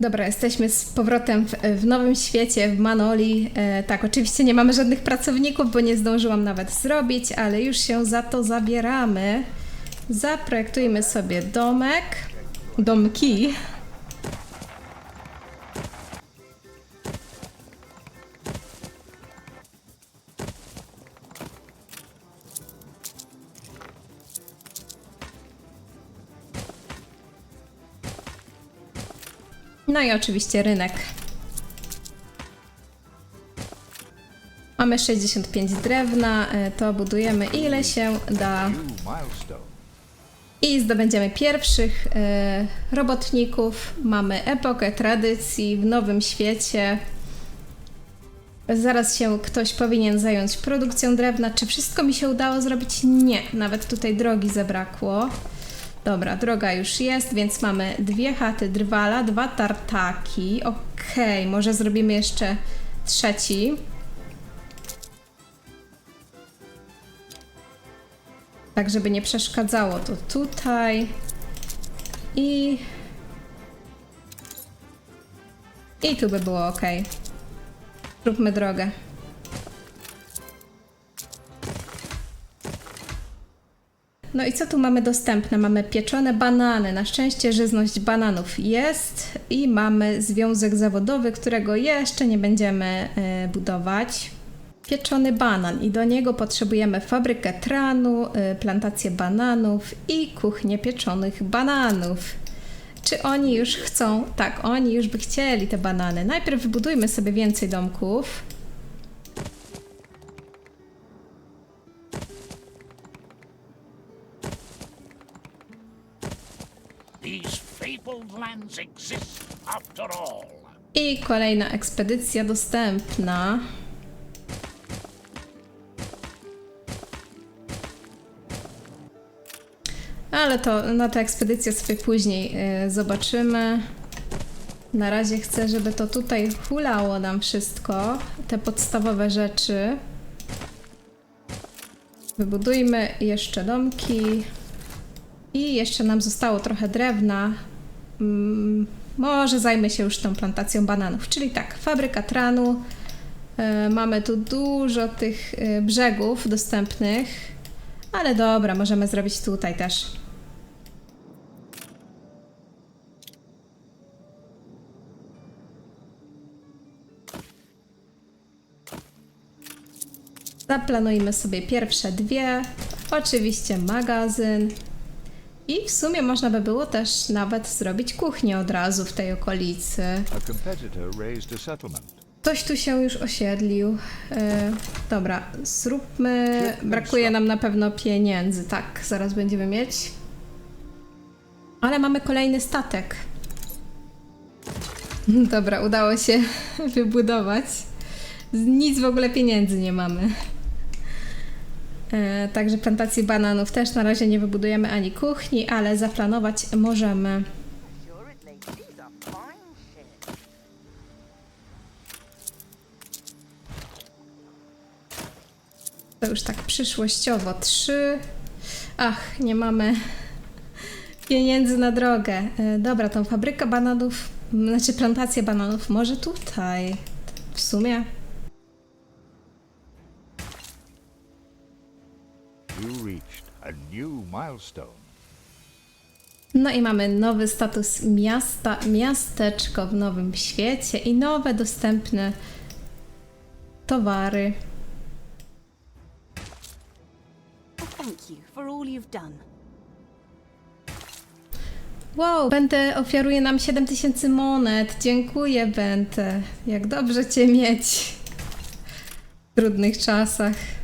Dobra, jesteśmy z powrotem w, w nowym świecie, w Manoli. E, tak, oczywiście nie mamy żadnych pracowników, bo nie zdążyłam nawet zrobić, ale już się za to zabieramy. Zaprojektujmy sobie domek. Domki. No i oczywiście rynek. Mamy 65 drewna, e, to budujemy ile się da. I zdobędziemy pierwszych e, robotników. Mamy epokę tradycji w nowym świecie. Zaraz się ktoś powinien zająć produkcją drewna. Czy wszystko mi się udało zrobić? Nie, nawet tutaj drogi zabrakło. Dobra, droga już jest, więc mamy dwie chaty drwala, dwa tartaki. Okej, może zrobimy jeszcze trzeci. Tak, żeby nie przeszkadzało to tutaj. I. I tu by było ok. Róbmy drogę. No i co tu mamy dostępne? Mamy pieczone banany. Na szczęście żyzność bananów jest i mamy związek zawodowy, którego jeszcze nie będziemy e, budować. Pieczony banan i do niego potrzebujemy fabrykę tranu, y, plantację bananów i kuchnię pieczonych bananów. Czy oni już chcą? Tak, oni już by chcieli te banany. Najpierw wybudujmy sobie więcej domków. I kolejna ekspedycja dostępna. Ale to na tę ekspedycję sobie później y, zobaczymy. Na razie chcę, żeby to tutaj hulało nam wszystko, te podstawowe rzeczy. Wybudujmy jeszcze domki. I jeszcze nam zostało trochę drewna. Mm, może zajmę się już tą plantacją bananów. Czyli tak, fabryka tranu. E, mamy tu dużo tych e, brzegów dostępnych. Ale dobra, możemy zrobić tutaj też. Zaplanujmy sobie pierwsze dwie. Oczywiście magazyn. I w sumie można by było też nawet zrobić kuchnię od razu w tej okolicy. Ktoś tu się już osiedlił. E, dobra, zróbmy. Brakuje nam na pewno pieniędzy. Tak, zaraz będziemy mieć. Ale mamy kolejny statek. Dobra, udało się wybudować. Nic w ogóle pieniędzy nie mamy. E, także plantacji bananów też na razie nie wybudujemy ani kuchni, ale zaplanować możemy. To już tak przyszłościowo. Trzy. Ach, nie mamy pieniędzy na drogę. E, Dobra, tą fabrykę bananów, znaczy plantację bananów, może tutaj. W sumie. No i mamy nowy status miasta, miasteczko w nowym świecie i nowe dostępne towary. Wow, Bente ofiaruje nam 7000 monet. Dziękuję, Bente. Jak dobrze Cię mieć w trudnych czasach.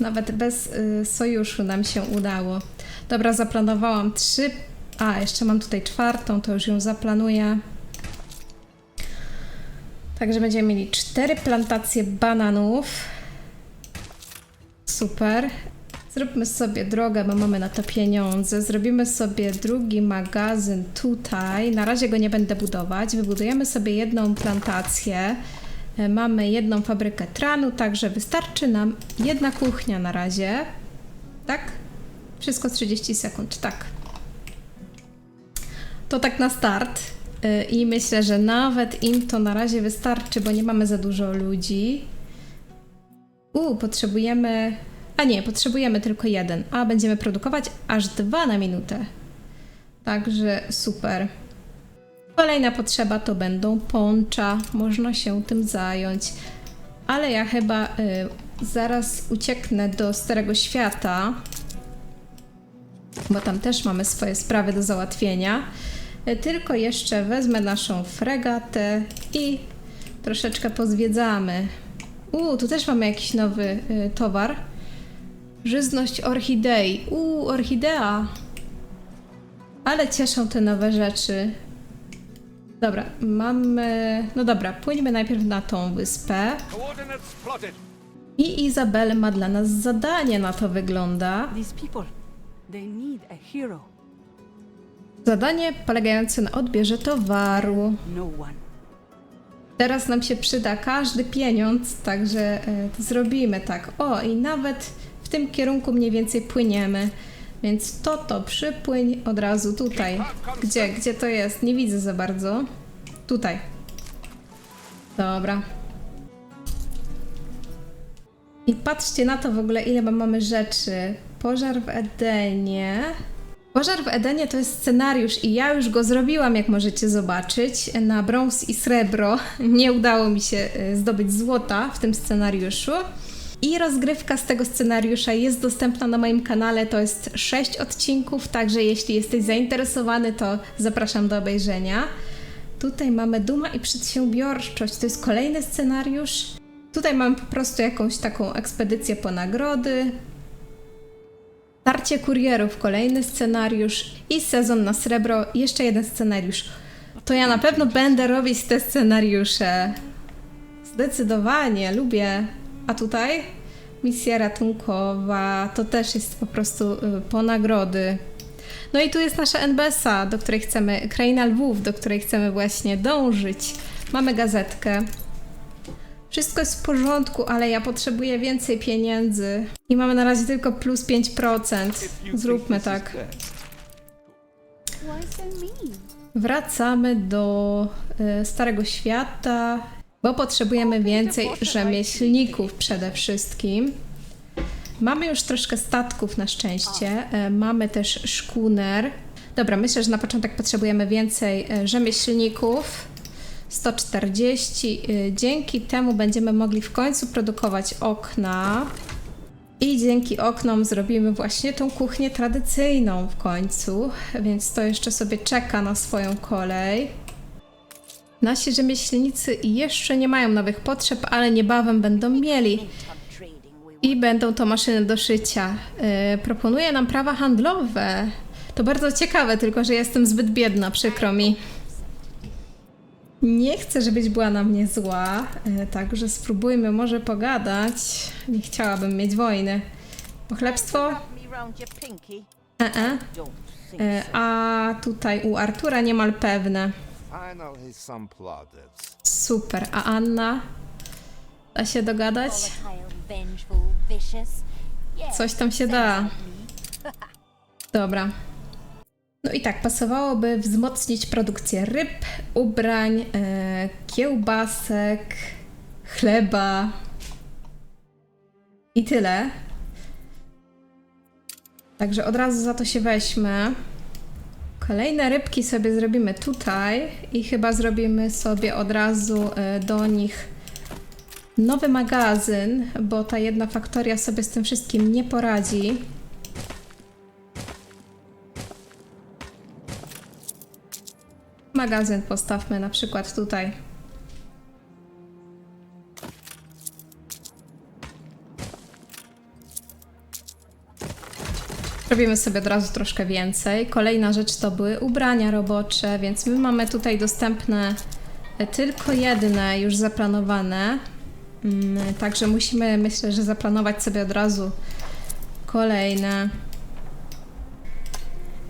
Nawet bez y, sojuszu nam się udało. Dobra, zaplanowałam trzy. A, jeszcze mam tutaj czwartą, to już ją zaplanuję. Także będziemy mieli cztery plantacje bananów. Super. Zróbmy sobie drogę, bo mamy na to pieniądze. Zrobimy sobie drugi magazyn tutaj. Na razie go nie będę budować. Wybudujemy sobie jedną plantację. E, Mamy jedną fabrykę tranu, także wystarczy nam jedna kuchnia na razie. Tak? Wszystko 30 sekund, tak. To tak na start. Y, I myślę, że nawet im to na razie wystarczy, bo nie mamy za dużo ludzi. U, potrzebujemy. A nie, potrzebujemy tylko jeden. A będziemy produkować aż dwa na minutę. Także super. Kolejna potrzeba to będą poncza. Można się tym zająć. Ale ja chyba y, zaraz ucieknę do Starego Świata, bo tam też mamy swoje sprawy do załatwienia. Y, Tylko jeszcze wezmę naszą fregatę i troszeczkę pozwiedzamy. U, tu też mamy jakiś nowy y, towar. Żyzność orchidei. U, orchidea. Ale cieszą te nowe rzeczy. Dobra, mamy. No dobra, pójdźmy najpierw na tą wyspę. I Izabel ma dla nas zadanie, na to wygląda. Zadanie polegające na odbierze towaru. No. Teraz nam się przyda każdy pieniądz, także e, to zrobimy tak. O, i nawet w tym kierunku mniej więcej płyniemy. Więc to to przypłyń od razu tutaj. Gdzie? Gdzie to jest? Nie widzę za bardzo. Tutaj. Dobra. I patrzcie na to w ogóle, ile my mamy rzeczy. Pożar w Edenie. Pożar w Edenie to jest scenariusz i ja już go zrobiłam, jak możecie zobaczyć, na brąz i srebro. Nie udało mi się y, zdobyć złota w tym scenariuszu. I rozgrywka z tego scenariusza jest dostępna na moim kanale. To jest 6 odcinków, także jeśli jesteś zainteresowany, to zapraszam do obejrzenia. Tutaj mamy Duma i Przedsiębiorczość. To jest kolejny scenariusz. Tutaj mam po prostu jakąś taką ekspedycję po nagrody. Tarcie kurierów, kolejny scenariusz i sezon na srebro, jeszcze jeden scenariusz. To ja na pewno będę robić te scenariusze. Zdecydowanie, lubię. A tutaj? Misja ratunkowa, to też jest po prostu y, po nagrody. No i tu jest nasza NBS-a, do której chcemy, Kraina Lwów, do której chcemy właśnie dążyć. Mamy gazetkę. Wszystko jest w porządku, ale ja potrzebuję więcej pieniędzy. I mamy na razie tylko plus 5%. Zróbmy tak. Wracamy do y, Starego Świata, bo potrzebujemy więcej rzemieślników przede wszystkim. Mamy już troszkę statków na szczęście. E, Mamy też szkuner. Dobra, myślę, że na początek potrzebujemy więcej e, rzemieślników. 140. E, Dzięki temu będziemy mogli w końcu produkować okna. I dzięki oknom zrobimy właśnie tą kuchnię tradycyjną w końcu, więc to jeszcze sobie czeka na swoją kolej. Nasi rzemieślnicy jeszcze nie mają nowych potrzeb, ale niebawem będą mieli. I będą to maszyny do szycia. Yy, proponuje nam prawa handlowe. To bardzo ciekawe, tylko że jestem zbyt biedna, przykro mi. Nie chcę, żebyś była na mnie zła, yy, także spróbujmy może pogadać. Nie chciałabym mieć wojny. Pochlebstwo? E -e. Yy, a tutaj u Artura niemal pewne. Super. A Anna? Da się dogadać? Coś tam się da. Dobra. No i tak, pasowałoby wzmocnić produkcję ryb, ubrań, e, kiełbasek, chleba i tyle. Także od razu za to się weźmę. Kolejne rybki sobie zrobimy tutaj i chyba zrobimy sobie od razu e, do nich nowy magazyn, bo ta jedna faktoria sobie z tym wszystkim nie poradzi. Magazyn postawmy na przykład tutaj. Robimy sobie od razu troszkę więcej. Kolejna rzecz to były ubrania robocze, więc my mamy tutaj dostępne e, tylko jedne już zaplanowane. Mm, Także musimy, myślę, że zaplanować sobie od razu kolejne.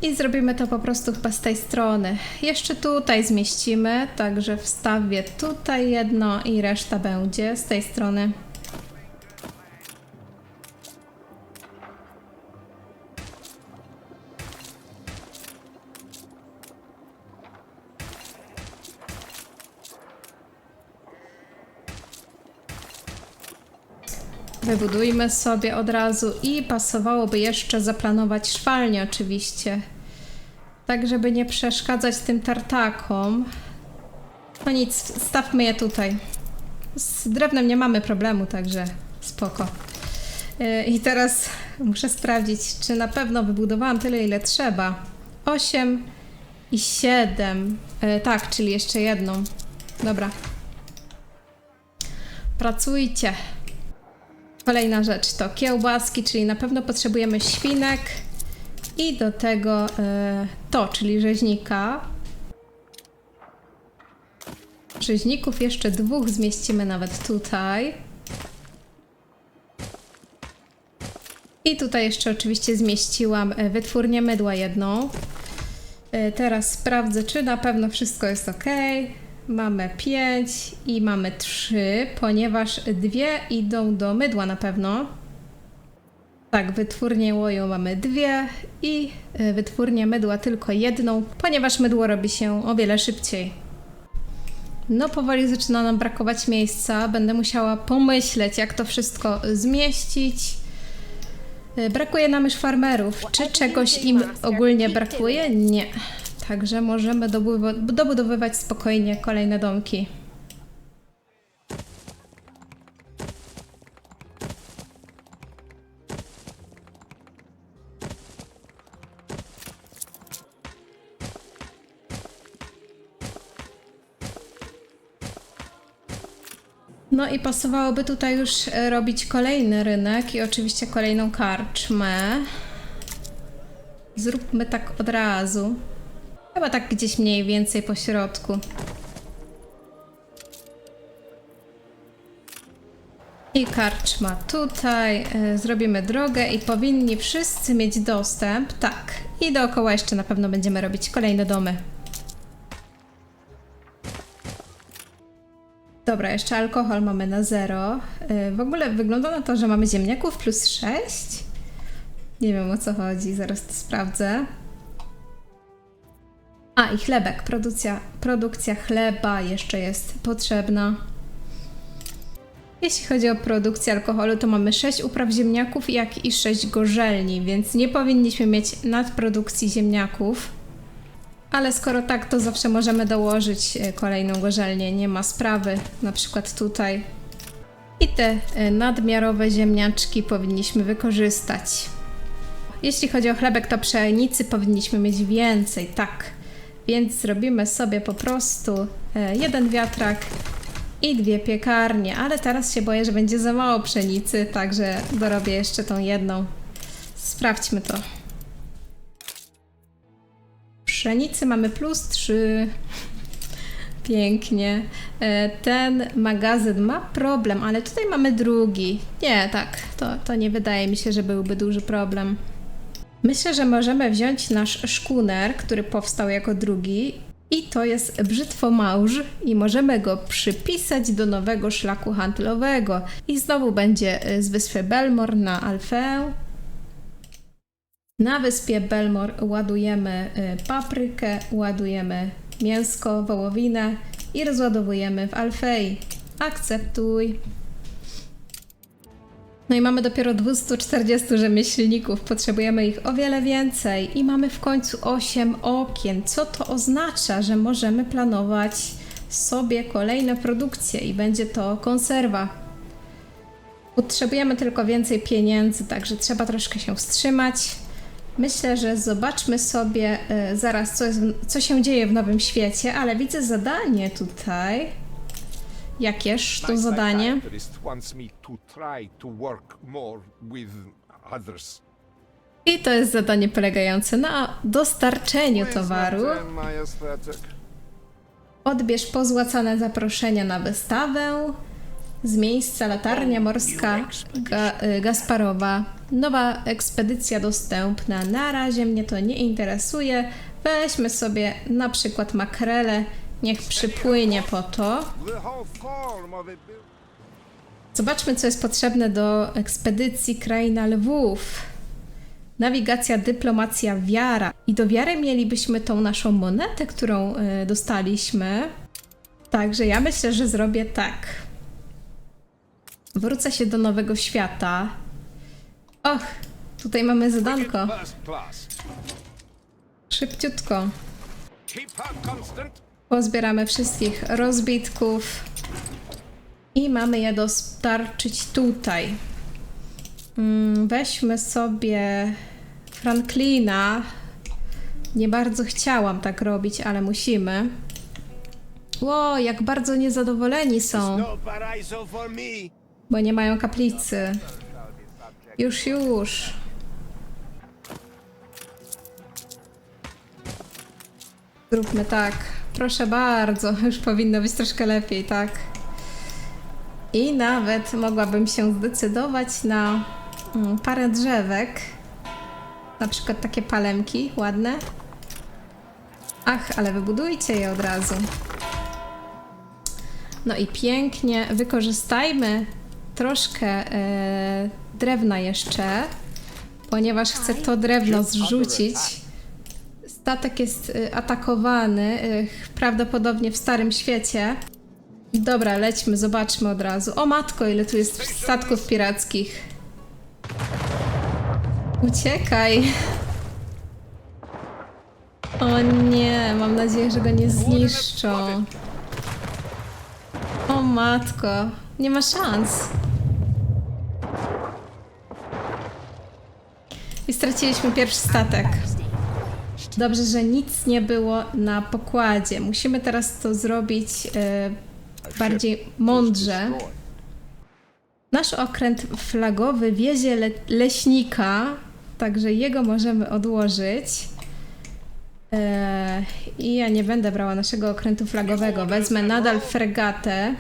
I zrobimy to po prostu chyba z tej strony. Jeszcze tutaj zmieścimy, także wstawię tutaj jedno i reszta będzie z tej strony. Wybudujmy sobie od razu i pasowałoby jeszcze zaplanować szwalnię oczywiście. Tak, żeby nie przeszkadzać tym tartakom. No nic, stawmy je tutaj. Z drewnem nie mamy problemu, także spoko. Yy, I teraz muszę sprawdzić, czy na pewno wybudowałam tyle, ile trzeba. 8 i 7. Yy, tak, czyli jeszcze jedną. Dobra. Pracujcie. Kolejna rzecz to kiełbaski, czyli na pewno potrzebujemy świnek i do tego e, to, czyli rzeźnika. Rzeźników jeszcze dwóch zmieścimy nawet tutaj. I tutaj jeszcze oczywiście zmieściłam e, wytwórnię mydła jedną. E, Teraz sprawdzę, czy na pewno wszystko jest ok. Mamy 5 i mamy 3, ponieważ dwie idą do mydła na pewno. Tak, wytwórnię łoju mamy dwie i y, wytwórnię mydła tylko jedną, ponieważ mydło robi się o wiele szybciej. No, powoli zaczyna nam brakować miejsca. Będę musiała pomyśleć, jak to wszystko zmieścić. Y, Brakuje nam już farmerów. Czy czegoś im ogólnie brakuje? Nie. Także możemy dobudowywać spokojnie kolejne domki. No i pasowałoby tutaj już e, robić kolejny rynek i oczywiście kolejną karczmę. Zróbmy tak od razu. Chyba tak gdzieś mniej więcej po środku. I karczma tutaj. e, Zrobimy drogę i powinni wszyscy mieć dostęp. Tak. I dookoła jeszcze na pewno będziemy robić kolejne domy. Dobra, jeszcze alkohol mamy na zero. E, W ogóle wygląda na to, że mamy ziemniaków plus 6. Nie wiem o co chodzi, zaraz to sprawdzę. A i chlebek, produkcja, produkcja chleba jeszcze jest potrzebna. Jeśli chodzi o produkcję alkoholu, to mamy 6 upraw ziemniaków, jak i 6 gorzelni, więc nie powinniśmy mieć nadprodukcji ziemniaków. Ale skoro tak, to zawsze możemy dołożyć e, kolejną gorzelnię, nie ma sprawy, na przykład tutaj. I te e, nadmiarowe ziemniaczki powinniśmy wykorzystać. Jeśli chodzi o chlebek, to pszenicy powinniśmy mieć więcej, tak. Więc zrobimy sobie po prostu e, jeden wiatrak i dwie piekarnie, ale teraz się boję, że będzie za mało pszenicy, także dorobię jeszcze tą jedną. Sprawdźmy to. Pszenicy mamy plus 3. Pięknie. E, Ten magazyn ma problem, ale tutaj mamy drugi. Nie, tak, to, to nie wydaje mi się, że byłby duży problem. Myślę, że możemy wziąć nasz szkuner, który powstał jako drugi, i to jest brzytwomałż, i możemy go przypisać do nowego szlaku handlowego. I znowu będzie e, z wyspy Belmor na Alfę. Na wyspie Belmor ładujemy y, paprykę, ładujemy mięsko, wołowinę i rozładowujemy w Alfei. Akceptuj. No i mamy dopiero 240 rzemieślników, potrzebujemy ich o wiele więcej i mamy w końcu 8 okien. Co to oznacza, że możemy planować sobie kolejne produkcje i będzie to konserwa. Potrzebujemy tylko więcej pieniędzy, także trzeba troszkę się wstrzymać. Myślę, że zobaczmy sobie e, zaraz, co, jest, co się dzieje w Nowym Świecie, ale widzę zadanie tutaj. Jakież to zadanie? I to jest zadanie polegające na dostarczeniu towaru. Odbierz pozłacane zaproszenia na wystawę. Z miejsca latarnia morska Ga Gasparowa. Nowa ekspedycja dostępna. Na razie mnie to nie interesuje. Weźmy sobie na przykład makrele. Niech przypłynie po to. Zobaczmy, co jest potrzebne do ekspedycji Kraina Lwów. Nawigacja, dyplomacja, wiara. I do wiary mielibyśmy tą naszą monetę, którą y, dostaliśmy. Także ja myślę, że zrobię tak. Wrócę się do nowego świata. Och, tutaj mamy zadanko. Szybciutko. Keep her constant. Pozbieramy wszystkich rozbitków i mamy je dostarczyć tutaj. Mm, Weźmy sobie Franklina. Nie bardzo chciałam tak robić, ale musimy. Ło, jak bardzo niezadowoleni są, bo nie mają kaplicy. Już, już. Zróbmy tak. Proszę bardzo, już powinno być troszkę lepiej, tak? I nawet mogłabym się zdecydować na mm, parę drzewek. Na przykład takie palemki ładne. Ach, ale wybudujcie je od razu. No i pięknie wykorzystajmy troszkę e, drewna jeszcze, ponieważ chcę to drewno zrzucić. Statek jest y, atakowany, y, prawdopodobnie w Starym Świecie. Dobra, lećmy, zobaczmy od razu. O matko, ile tu jest statków pirackich. Uciekaj. O nie, mam nadzieję, że go nie zniszczą. O matko, nie ma szans. I straciliśmy pierwszy statek. Dobrze, że nic nie było na pokładzie. Musimy teraz to zrobić e, bardziej mądrze. Nasz okręt flagowy wiezie le leśnika, także jego możemy odłożyć. E, I ja nie będę brała naszego okrętu flagowego. Wezmę nadal fregatę,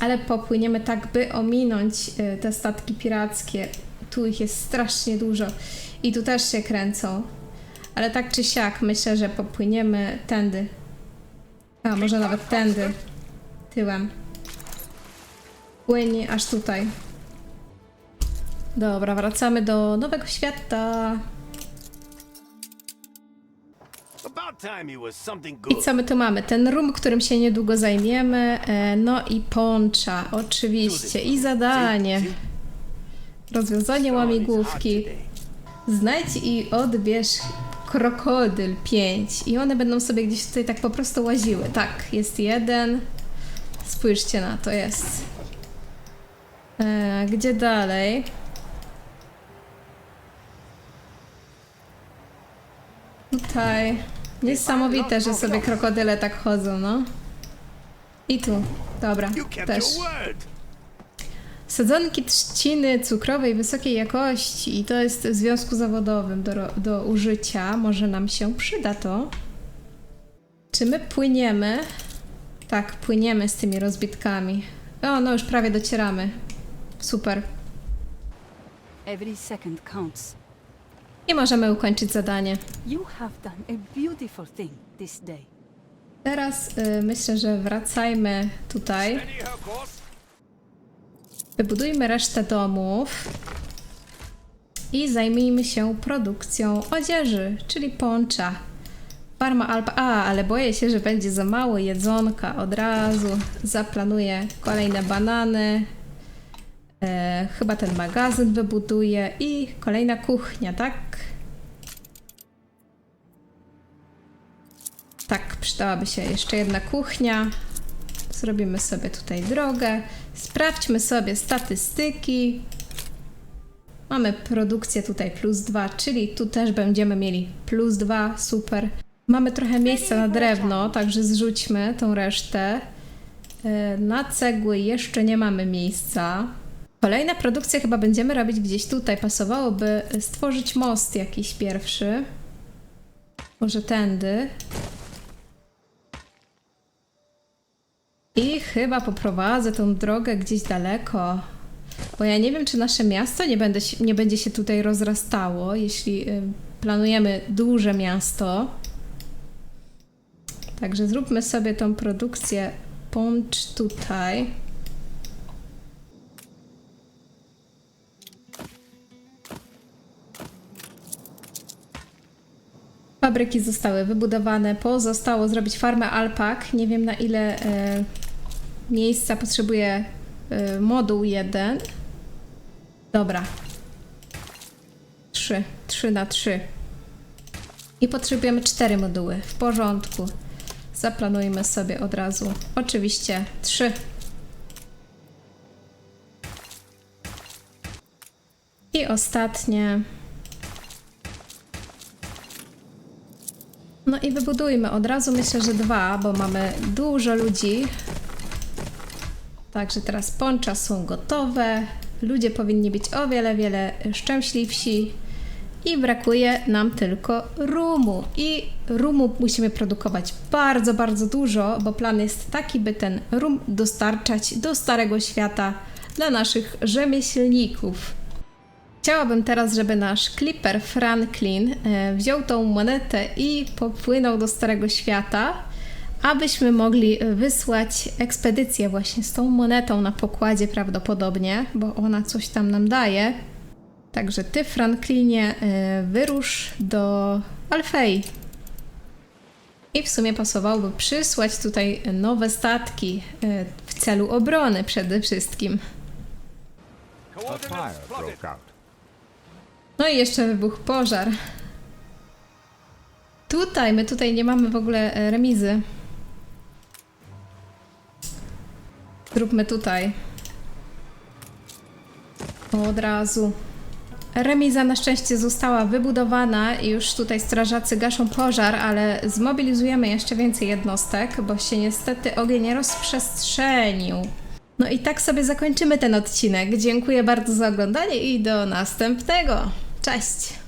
ale popłyniemy tak, by ominąć e, te statki pirackie. Tu ich jest strasznie dużo i tu też się kręcą. Ale tak czy siak, myślę, że popłyniemy tędy. A, może nawet tędy. Tyłem. Płynie aż tutaj. Dobra, wracamy do nowego świata. I co my tu mamy? Ten rum, którym się niedługo zajmiemy. E, no i poncza, oczywiście. I zadanie. Rozwiązanie łamigłówki. Znajdź i odbierz krokodyl 5. I one będą sobie gdzieś tutaj tak po prostu łaziły. Tak, jest jeden. Spójrzcie na to, jest. E, gdzie dalej? Tutaj. Niesamowite, że sobie krokodyle tak chodzą, no. I tu. Dobra, też. Sadzonki trzciny cukrowej wysokiej jakości i to jest w związku zawodowym do, do użycia. Może nam się przyda to. Czy my płyniemy? Tak, płyniemy z tymi rozbitkami. O, no już prawie docieramy. Super. Every second counts. I możemy ukończyć zadanie. You have done a beautiful thing this day. Teraz y, myślę, że wracajmy tutaj. Wybudujmy resztę domów i zajmijmy się produkcją odzieży, czyli poncza. Farma Alpa. A, ale boję się, że będzie za mało jedzonka. Od razu zaplanuję kolejne banany. E, chyba ten magazyn wybuduję i kolejna kuchnia, tak? Tak, przydałaby się jeszcze jedna kuchnia. Zrobimy sobie tutaj drogę. Sprawdźmy sobie statystyki. Mamy produkcję tutaj plus 2, czyli tu też będziemy mieli plus 2, super. Mamy trochę miejsca na drewno, także zrzućmy tą resztę. E, Na cegły jeszcze nie mamy miejsca. Kolejne produkcje chyba będziemy robić gdzieś tutaj. Pasowałoby stworzyć most jakiś pierwszy. Może tędy. I chyba poprowadzę tą drogę gdzieś daleko. Bo ja nie wiem, czy nasze miasto nie, będę nie będzie się tutaj rozrastało, jeśli y, planujemy duże miasto. Także zróbmy sobie tą produkcję poncz tutaj. Fabryki zostały wybudowane, pozostało zrobić farmę alpak. Nie wiem na ile e, miejsca potrzebuje y, moduł jeden. Dobra. Trzy. Trzy na trzy. I potrzebujemy cztery moduły. W porządku. Zaplanujmy sobie od razu. Oczywiście trzy. I ostatnie. No i wybudujmy od razu, myślę, że dwa, bo mamy dużo ludzi. Także teraz poncza są gotowe. Ludzie powinni być o wiele, wiele szczęśliwsi. I brakuje nam tylko rumu. I rumu musimy produkować bardzo, bardzo dużo, bo plan jest taki, by ten rum dostarczać do Starego Świata dla naszych rzemieślników. Chciałabym teraz, żeby nasz Clipper Franklin e, wziął tą monetę i popłynął do Starego Świata, abyśmy mogli wysłać ekspedycję właśnie z tą monetą na pokładzie prawdopodobnie, bo ona coś tam nam daje. Także ty, Franklinie, e, wyrusz do Alfei. I w sumie pasowałoby przysłać tutaj nowe statki e, w celu obrony przede wszystkim. No i jeszcze wybuchł pożar. Tutaj, my tutaj nie mamy w ogóle e, remizy. Zróbmy tutaj. Od razu. Remiza na szczęście została wybudowana i już tutaj strażacy gaszą pożar, ale zmobilizujemy jeszcze więcej jednostek, bo się niestety ogień rozprzestrzenił. No i tak sobie zakończymy ten odcinek. Dziękuję bardzo za oglądanie i do następnego. Cześć!